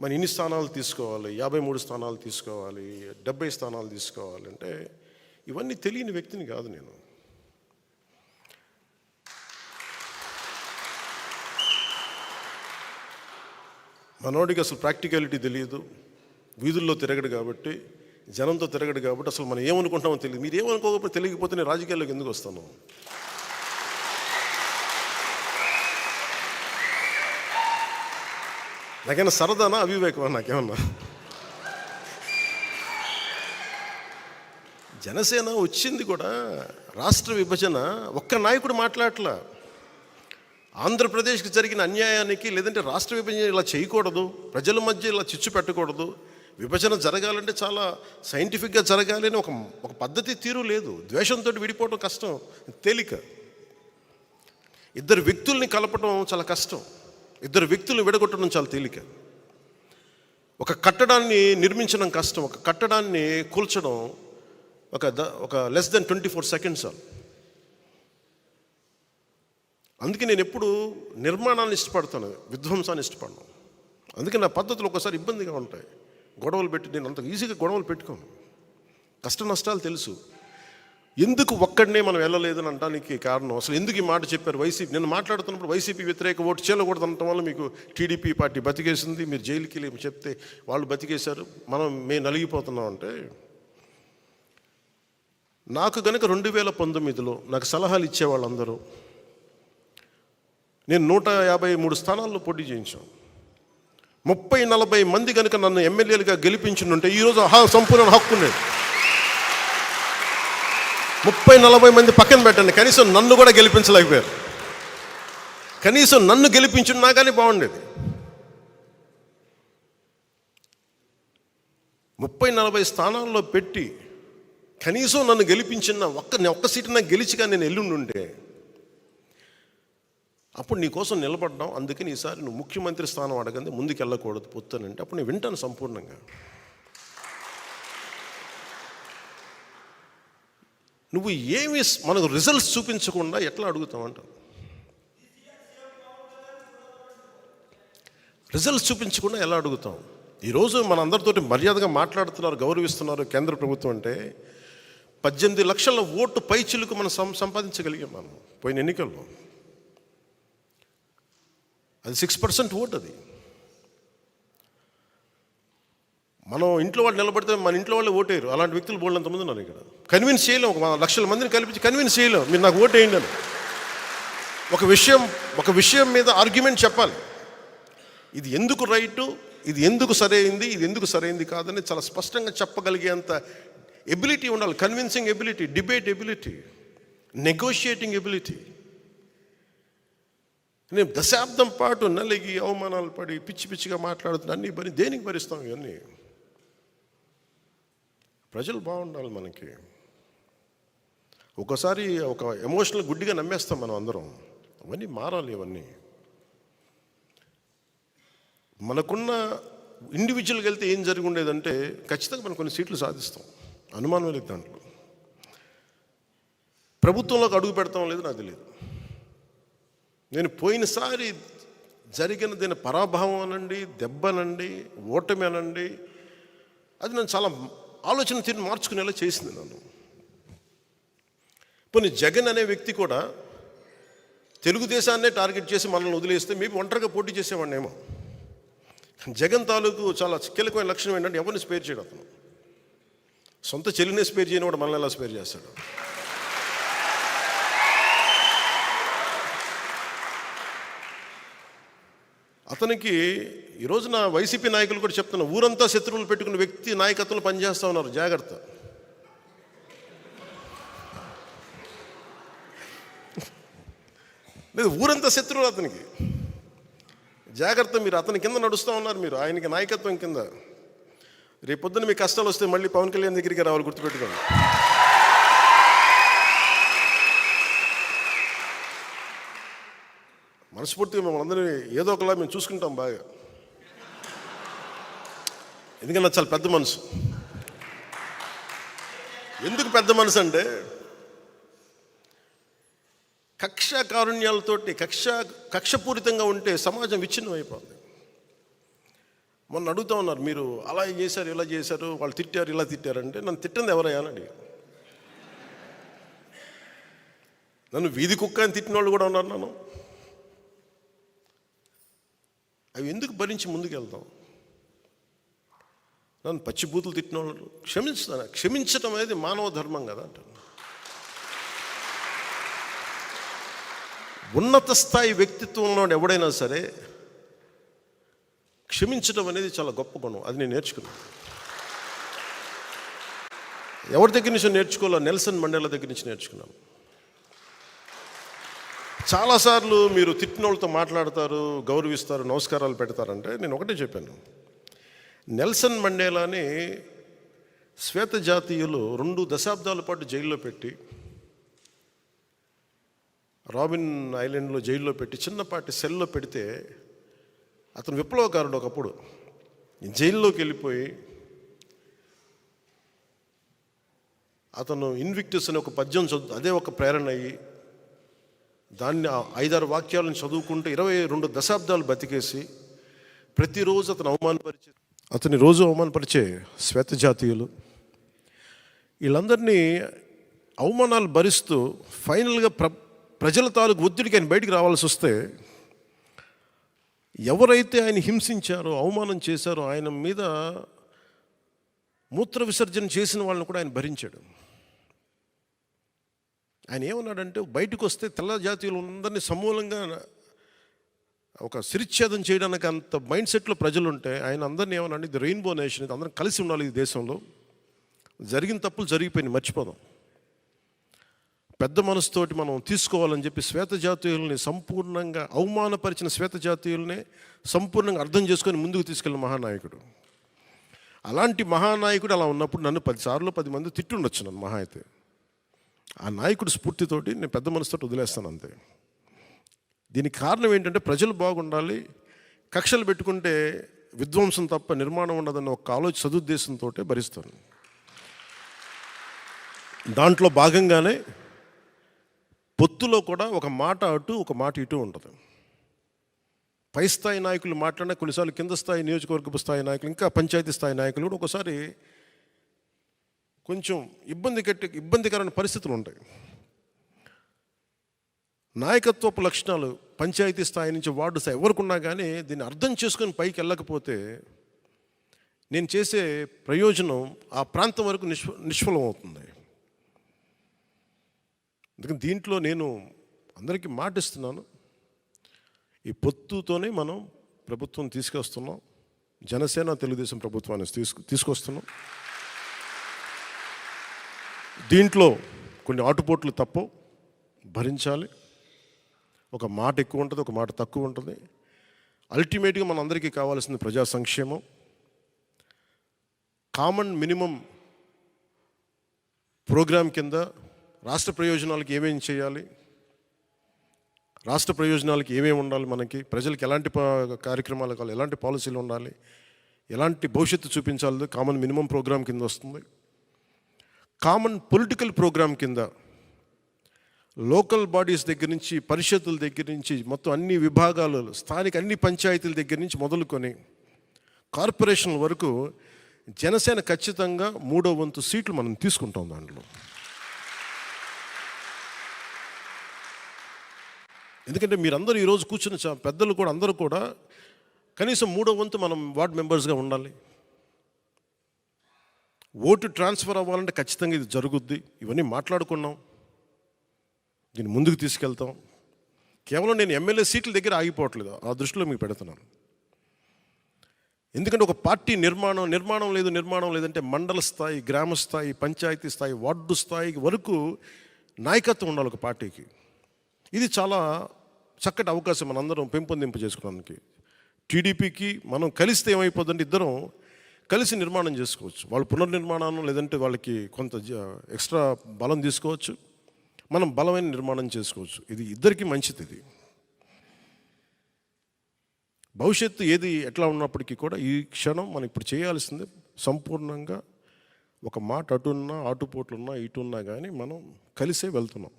మరి ఇన్ని స్థానాలు తీసుకోవాలి? యాభై మూడు స్థానాలు తీసుకోవాలి? డెబ్బై స్థానాలు తీసుకోవాలంటే ఇవన్నీ తెలియని వ్యక్తిని కాదు నేను. మనోడికి అసలు ప్రాక్టికాలిటీ తెలియదు. వీధుల్లో తిరగడు కాబట్టి జనంతో తిరగడు కాబట్టి అసలు మనం ఏమనుకుంటామో తెలియదు. మీరు ఏమనుకోకపోతే తెలియకపోతే నేను రాజకీయాల్లోకి ఎందుకు వస్తాను? నాకైనా సరదానా? అవివేకమా? నాకేమన్నా? జనసేన వచ్చింది కూడా రాష్ట్ర విభజన ఒక్క నాయకుడు మాట్లాడట్లా. ఆంధ్రప్రదేశ్కి జరిగిన అన్యాయానికి లేదంటే రాష్ట్ర విభజన ఇలా చేయకూడదు ప్రజల మధ్య ఇలా చిచ్చు పెట్టకూడదు. విభజన జరగాలంటే చాలా సైంటిఫిక్గా జరగాలి అని ఒక ఒక పద్ధతి తీరు లేదు. ద్వేషంతో విడిపోవడం కష్టం తేలిక. ఇద్దరు వ్యక్తుల్ని కలపడం చాలా కష్టం. ఇద్దరు వ్యక్తులు విడగొట్టడం చాలా తేలిక. ఒక కట్టడాన్ని నిర్మించడం కష్టం ఒక కట్టడాన్ని కూల్చడం ఒక ద ఒక less than twenty four seconds all అందుకే నేను ఎప్పుడు నిర్మాణాన్ని ఇష్టపడతాను విధ్వంసాన్ని ఇష్టపడను. అందుకే నా పద్ధతులు ఒకసారి ఇబ్బందిగా ఉంటాయి. గొడవలు పెట్టి నేను అంత ఈజీగా గొడవలు పెట్టుకోను. కష్ట నష్టాలు తెలుసు. ఎందుకు ఒక్కడనే మనం వెళ్ళలేదని అనడానికి కారణం. అసలు ఎందుకు ఈ మాట చెప్పారు? వైసీపీ నేను మాట్లాడుతున్నప్పుడు వైసీపీ వ్యతిరేక ఓటు చేయకూడదు అనటం వల్ల మీకు టీడీపీ పార్టీ బతికేసింది. మీరు జైలుకి వెళ్ళి చెప్తే వాళ్ళు బతికేశారు. మనం మేము నలిగిపోతున్నాం అంటే నాకు కనుక రెండు వేల పంతొమ్మిదిలో నాకు సలహాలు ఇచ్చే వాళ్ళందరూ నేను నూట యాభై మూడు స్థానాల్లో పోటీ చేయించాం. ముప్పై నలభై మంది కనుక నన్ను ఎమ్మెల్యేలుగా గెలిపించుంటే ఈరోజు హా సంపూర్ణ హక్కు ఉండేది ముప్పై నలభై మంది పక్కన పెట్టండి. కనీసం నన్ను కూడా గెలిపించలేకపోయారు. కనీసం నన్ను గెలిపించున్నా కానీ బాగుండేది. ముప్పై నలభై స్థానాల్లో పెట్టి కనీసం నన్ను గెలిపించిన ఒక్క ఒక్క సీటు నాకు గెలిచిగా నేను ఎల్లుండుంటే అప్పుడు నీ కోసం నిలబడ్డాం. అందుకని ఈసారి నువ్వు ముఖ్యమంత్రి స్థానం అడగంది ముందుకు వెళ్ళకూడదు పొత్తునంటే అప్పుడు నేను వింటాను సంపూర్ణంగా. నువ్వు ఏమి మనకు రిజల్ట్స్ చూపించకుండా ఎట్లా అడుగుతావంట రిజల్ట్స్ చూపించకుండా ఎలా అడుగుతాం ఈరోజు మన అందరితోటి మర్యాదగా మాట్లాడుతున్నారు గౌరవిస్తున్నారు కేంద్ర ప్రభుత్వం అంటే పద్దెనిమిది లక్షల ఓటు పైచిలుకు మనం సం సంపాదించగలిగాం మనం పోయిన ఎన్నికల్లో. అది సిక్స్ పర్సెంట్ ఓట్ అది మనం ఇంట్లో వాళ్ళు నిలబడితే మన ఇంట్లో వాళ్ళు ఓటేరు అలాంటి వ్యక్తులు బోల్డంత మంది ఉన్నారు ఇక్కడ. కన్విన్స్ చేయలేం. ఒక లక్షల మందిని కల్పించి కన్విన్స్ చేయలేం. మీరు నాకు ఓటు వేయండి అని. ఒక విషయం ఒక విషయం మీద ఆర్గ్యుమెంట్ చెప్పాలి. ఇది ఎందుకు రైటు ఇది ఎందుకు సరైంది? ఇది ఎందుకు సరైంది కాదని చాలా స్పష్టంగా చెప్పగలిగేంత ఎబిలిటీ ఉండాలి. Convincing ability debate ability negotiating ability నేను దశాబ్దం పాటు నలిగి అవమానాలు పడి పిచ్చి పిచ్చిగా మాట్లాడుతున్నా అన్ని భరి దేనికి భరిస్తాం ఇవన్నీ? ప్రజలు బాగుండాలి మనకి. ఒకసారి ఒక ఎమోషనల్ గుడ్డిగా నమ్మేస్తాం మనం అందరం. అవన్నీ మారాలి ఇవన్నీ మనకున్న ఇండివిజువల్గా వెళ్తే ఏం జరిగి ఉండేదంటే ఖచ్చితంగా మనం కొన్ని సీట్లు సాధిస్తాం. అనుమానం లేదు దాంట్లో. ప్రభుత్వంలోకి అడుగు పెడతాం లేదు నాకు తెలియదు నేను పోయినసారి జరిగిన దీని పరాభవం అనండి దెబ్బనండి ఓటమి అనండి అది నన్ను చాలా ఆలోచన తీరు మార్చుకునేలా చేసింది నన్ను. పోనీ జగన్ అనే వ్యక్తి కూడా తెలుగుదేశాన్నే టార్గెట్ చేసి మనల్ని వదిలేస్తే మేము ఒంటరిగా పోటీ చేసేవాడినేమో. జగన్ తాలూకు చాలా కీలకమైన లక్షణం ఏంటంటే ఎవరిని స్పేర్ చేయడం అతను. సొంత చెల్లినే స్పేర్ చేయని వాడు మనల్ని ఎలా స్పేర్ చేస్తాడు? అతనికి ఈరోజు నా వైసీపీ నాయకులు కూడా చెప్తున్నా ఊరంతా శత్రువులు పెట్టుకున్న వ్యక్తి నాయకత్వంలో పనిచేస్తూ ఉన్నారు. జాగ్రత్త. లేదు ఊరంతా శత్రువులు అతనికి. జాగ్రత్త మీరు అతని కింద నడుస్తూ ఉన్నారు మీరు ఆయనకి నాయకత్వం కింద. రేపొద్దున మీ కష్టాలు వస్తే మళ్ళీ పవన్ కళ్యాణ్ దగ్గరికి రావాలి గుర్తుపెట్టుకోండి. మనస్ఫూర్తిగా మిమ్మల్ని అందరినీ ఏదో ఒకలా మేము చూసుకుంటాం బాగా. ఎందుకంటే చాలా పెద్ద మనసు. ఎందుకు పెద్ద మనసు అంటే కక్ష కారుణ్యాలతోటి కక్ష కక్షపూరితంగా ఉంటే సమాజం విచ్ఛిన్నం అయిపోతుంది మొన్న అడుగుతా ఉన్నారు మీరు అలా చేశారు ఇలా చేశారు వాళ్ళు తిట్టారు ఇలా తిట్టారంటే నన్ను తిట్టింది ఎవరయ్యా అని అడిగారు. నన్ను వీధి కుక్క అని తిట్టిన వాళ్ళు కూడా ఉన్నారు నన్ను. అవి ఎందుకు భరించి ముందుకెళ్తాం నన్ను పచ్చిబూతులు తిట్టిన వాళ్ళు క్షమించుతాను క్షమించడం అనేది మానవ ధర్మం కదా అంటాను ఉన్నత స్థాయి వ్యక్తిత్వంలో ఎవడైనా సరే క్షమించడం అనేది చాలా గొప్ప గుణం. అది నేను నేర్చుకున్నాను. ఎవరి దగ్గర నుంచి నేర్చుకోవాలో నెల్సన్ మండేల దగ్గర నుంచి నేర్చుకున్నాను. చాలాసార్లు మీరు తిట్టిన వాళ్ళతో మాట్లాడతారు గౌరవిస్తారు నమస్కారాలు పెడతారంటే నేను ఒకటే చెప్పాను. నెల్సన్ మండేలాని శ్వేత జాతీయులు రెండు దశాబ్దాల పాటు జైల్లో పెట్టి రాబిన్ ఐలాండ్లో జైల్లో పెట్టి చిన్నపాటి సెల్లో పెడితే అతను విప్లవకారుడు ఒకప్పుడు. జైల్లోకి వెళ్ళిపోయి అతను ఇన్విక్టిస్ అనే ఒక పద్యం చదువు అదే ఒక ప్రేరణ అయ్యి దాన్ని ఐదారు వాక్యాలను చదువుకుంటూ ఇరవై రెండు దశాబ్దాలు బతికేసి ప్రతిరోజు అతను అవమానపరిచే అతని రోజు అవమానపరిచే శ్వేత జాతీయులు. వీళ్ళందరినీ అవమానాలు భరిస్తూ ఫైనల్గా ప్ర ప్రజల తాలూకు ఒత్తిడికి ఆయన బయటికి రావాల్సి వస్తే ఎవరైతే ఆయన హింసించారో అవమానం చేశారో ఆయన మీద మూత్ర విసర్జన చేసిన వాళ్ళని కూడా ఆయన భరించాడు. ఆయన ఏమన్నాడంటే బయటకు వస్తే తెల్ల జాతీయులు అందరినీ సమూలంగా ఒక శిరిచ్ఛేదం చేయడానికి అంత మైండ్ సెట్లో ప్రజలు ఉంటే ఆయన అందరినీ ఏమన్నాడు ఇది రెయిన్బో నేషన్ ఇది అందరం కలిసి ఉండాలి ఈ దేశంలో. జరిగిన తప్పులు జరిగిపోయినాయి మర్చిపోదాం. పెద్ద మనసుతోటి మనం తీసుకోవాలని చెప్పి శ్వేత జాతీయుల్ని సంపూర్ణంగా అవమానపరిచిన శ్వేత జాతీయుల్ని సంపూర్ణంగా అర్థం చేసుకొని ముందుకు తీసుకెళ్ళిన మహానాయకుడు. అలాంటి మహానాయకుడు అలా ఉన్నప్పుడు నన్ను పదిసార్లు పది మంది తిట్టుండొచ్చు నన్ను మహా అయితే. ఆ నాయకుడు స్ఫూర్తితోటి నేను పెద్ద మనసుతో వదిలేస్తాను అంతే. దీనికి కారణం ఏంటంటే ప్రజలు బాగుండాలి కక్షలు పెట్టుకుంటే విధ్వంసం తప్ప నిర్మాణం ఉండదన్న ఒక ఆలోచన సదుద్దేశంతో భరిస్తాను. దాంట్లో భాగంగానే పొత్తులో కూడా ఒక మాట అటు ఒక మాట ఇటు ఉంటుంది. పై స్థాయి నాయకులు మాట్లాడినా కొన్నిసార్లు కింద స్థాయి నియోజకవర్గపు స్థాయి నాయకులు ఇంకా పంచాయతీ స్థాయి నాయకులు కూడా ఒకసారి కొంచెం ఇబ్బంది కట్టి ఇబ్బందికరమైన పరిస్థితులు ఉంటాయి. నాయకత్వపు లక్షణాలు పంచాయతీ స్థాయి నుంచి వార్డు స్థాయి ఎవరికున్నా కానీ దీన్ని అర్థం చేసుకొని పైకి వెళ్ళకపోతే నేను చేసే ప్రయోజనం ఆ ప్రాంతం వరకు నిష్ఫ నిష్ఫలం అవుతుంది అందుకని దీంట్లో నేను అందరికీ మాటిస్తున్నాను ఈ పొత్తుతోనే మనం ప్రభుత్వం తీసుకొస్తున్నాం. జనసేన తెలుగుదేశం ప్రభుత్వాన్ని తీసుకు తీసుకొస్తున్నాం. దీంట్లో కొన్ని ఆటుపోట్లు తప్పు. భరించాలి. ఒక మాట ఎక్కువ ఉంటుంది ఒక మాట తక్కువ ఉంటుంది. అల్టిమేట్గా మన అందరికీ కావాల్సింది ప్రజా సంక్షేమం. కామన్ మినిమం ప్రోగ్రాం కింద రాష్ట్ర ప్రయోజనాలకు ఏమేమి చేయాలి? రాష్ట్ర ప్రయోజనాలకి ఏమేమి ఉండాలి మనకి? ప్రజలకు ఎలాంటి కార్యక్రమాలు కావాలి ఎలాంటి పాలసీలు ఉండాలి? ఎలాంటి భవిష్యత్తు చూపించాలి? కామన్ మినిమం ప్రోగ్రాం కింద వస్తుంది. కామన్ పొలిటికల్ ప్రోగ్రామ్ కింద లోకల్ బాడీస్ దగ్గర నుంచి పరిషత్తుల దగ్గర నుంచి మొత్తం అన్ని విభాగాలు స్థానిక అన్ని పంచాయతీల దగ్గర నుంచి మొదలుకొని కార్పొరేషన్ల వరకు జనసేన ఖచ్చితంగా మూడో వంతు సీట్లు మనం తీసుకుంటాం దాంట్లో. ఎందుకంటే మీరందరూ ఈరోజు కూర్చున్న చా- పెద్దలు కూడా అందరూ కూడా కనీసం మూడో వంతు మనం వార్డ్ మెంబర్స్గా ఉండాలి. ఓటు ట్రాన్స్ఫర్ అవ్వాలంటే ఖచ్చితంగా ఇది జరుగుద్ది. ఇవన్నీ మాట్లాడుకున్నాం. దీన్ని ముందుకు తీసుకెళ్తాం. కేవలం నేను ఎమ్మెల్యే సీట్ల దగ్గర ఆగిపోవట్లేదు. ఆ దృష్టిలో మీకు పెడుతున్నాను. ఎందుకంటే ఒక పార్టీ నిర్మాణం నిర్మాణం లేదు నిర్మాణం లేదంటే మండల స్థాయి గ్రామ స్థాయి పంచాయతీ స్థాయి వార్డు స్థాయి వరకు నాయకత్వం ఉండాలి ఒక పార్టీకి. ఇది చాలా చక్కటి అవకాశం మనందరం పెంపొందింపు చేసుకోవడానికి టీడీపీకి మనం కలిస్తే ఏమైపోతుందంటే ఇద్దరం కలిసి నిర్మాణం చేసుకోవచ్చు. వాళ్ళు పునర్నిర్మాణం లేదంటే వాళ్ళకి కొంత జ- ఎక్స్ట్రా బలం తీసుకోవచ్చు. మనం బలమైన నిర్మాణం చేసుకోవచ్చు. ఇది ఇద్దరికీ మంచిది ఇది. భవిష్యత్తు ఏది ఎట్లా ఉన్నప్పటికీ కూడా ఈ క్షణం మనం ఇప్పుడు చేయాల్సింది సంపూర్ణంగా ఒక మాట అటున్నా అటుపోట్లున్నా ఇటున్నా కానీ మనం కలిసే వెళ్తున్నాం.